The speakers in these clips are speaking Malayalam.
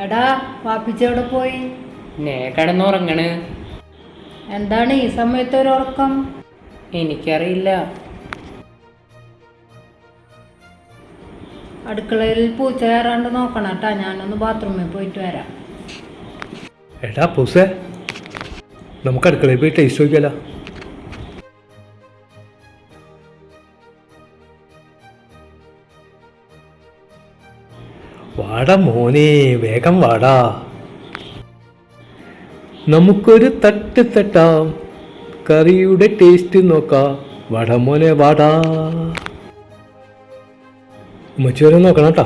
എടാ വാപ്പിച്ചവിടെ പോയി? നേ കിടന്നുറങ്ങണ്. എന്താണ് ഈ സമയത്ത് ഒരു ഉറക്കം? എനിക്കറിയില്ല. അടുക്കളയിൽ പൂച്ച കയറാണ്ട് നോക്കണം കേട്ടാ. ഞാനൊന്ന് ബാത്റൂമിൽ പോയിട്ട് വരാം. എടാ പൂസേ നമുക്ക് അടുക്കളയിൽ പോയി ടേസ്റ്റ് നോക്കിയാലോ. വാടാ മോനെ വേഗം വാടാ. നമുക്കൊരു തട്ട് തട്ടാം. കറിയുടെ ടേസ്റ്റ് നോക്കാം. വട മോനെ വാടാ. ഉമ്മച്ചി വരെ നോക്കണം കേട്ടോ.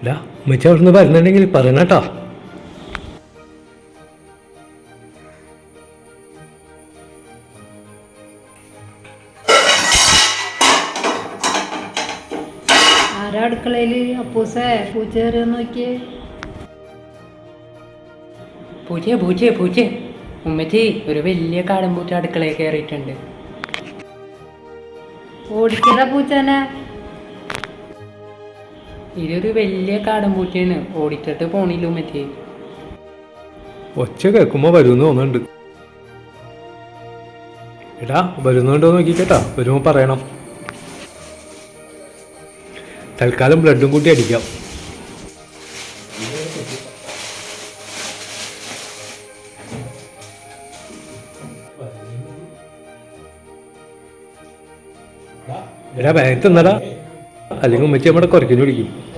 ഇല്ല ഉമ്മച്ച അവിടുന്ന് വരുന്നുണ്ടെങ്കിൽ പറയണം കേട്ടോ. ആരാ അടുക്കളയിൽ അപ്പൂസേ പൂച്ച കയറിയെന്ന് നോക്കിയേ. പൂച്ചേ പൂച്ചേ പൂച്ചേ. ഉമ്മച്ചി ഒരു വലിയ കാടമ്പൂച്ച അടുക്കളയിൽ കയറിയിട്ടുണ്ട്. ഓടിക്കടാ പൂച്ചനെ. ഇതൊരു വലിയ കാടമ്പൂച്ചയാണ് ഓടിച്ചിട്ട് പോണില്ല ഉമ്മച്ചി. ഒച്ച കേൾക്കുമ്പോൾ വരുമെന്ന് തോന്നുന്നുണ്ട്. എടാ വരുന്നുണ്ടോ നോക്കിക്കേട്ടാ. വരുമ്പോൾ പറയണം. തൽക്കാലം ബ്ലഡും കൂട്ടി അടിക്കാം. എടാ വേഗം തന്നടാ. അല്ലെങ്കിൽ ഉമ്മച്ചി നമ്മുടെ കുറയ്ക്കുന്നു പിടിക്കും.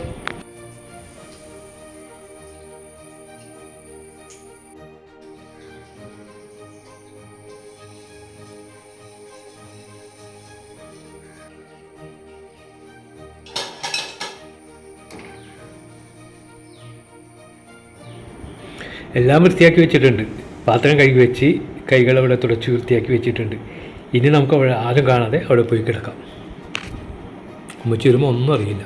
എല്ലാം വൃത്തിയാക്കി വെച്ചിട്ടുണ്ട്. പാത്രം കഴുകി വെച്ച് കൈകൾ അവിടെ തുടച്ച് വൃത്തിയാക്കി വെച്ചിട്ടുണ്ട്. ഇനി നമുക്ക് അവിടെ ആരും കാണാതെ അവിടെ പോയി കിടക്കാം. ഉമ്മച്ചി വരുമ്പോൾ ഒന്നും അറിയില്ല.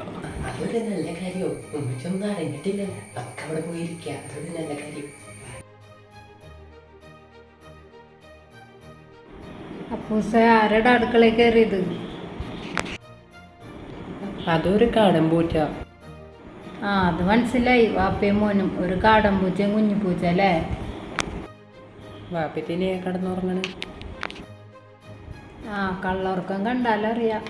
അപ്പൂസേ ആരുടെ അടുക്കളയിൽ കയറിയത്? അതൊരു കാടമ്പൂച്ച ആ അത് മനസ്സിലായി. വാപ്പയും മോനും ഒരു കാടൻ പൂച്ചയും കുഞ്ഞു പൂച്ച അല്ലേ വാപ്പത്തിനെ കടന്നുറങ്ങണ് ആ കള്ളവർക്കം കണ്ടാലറിയാം.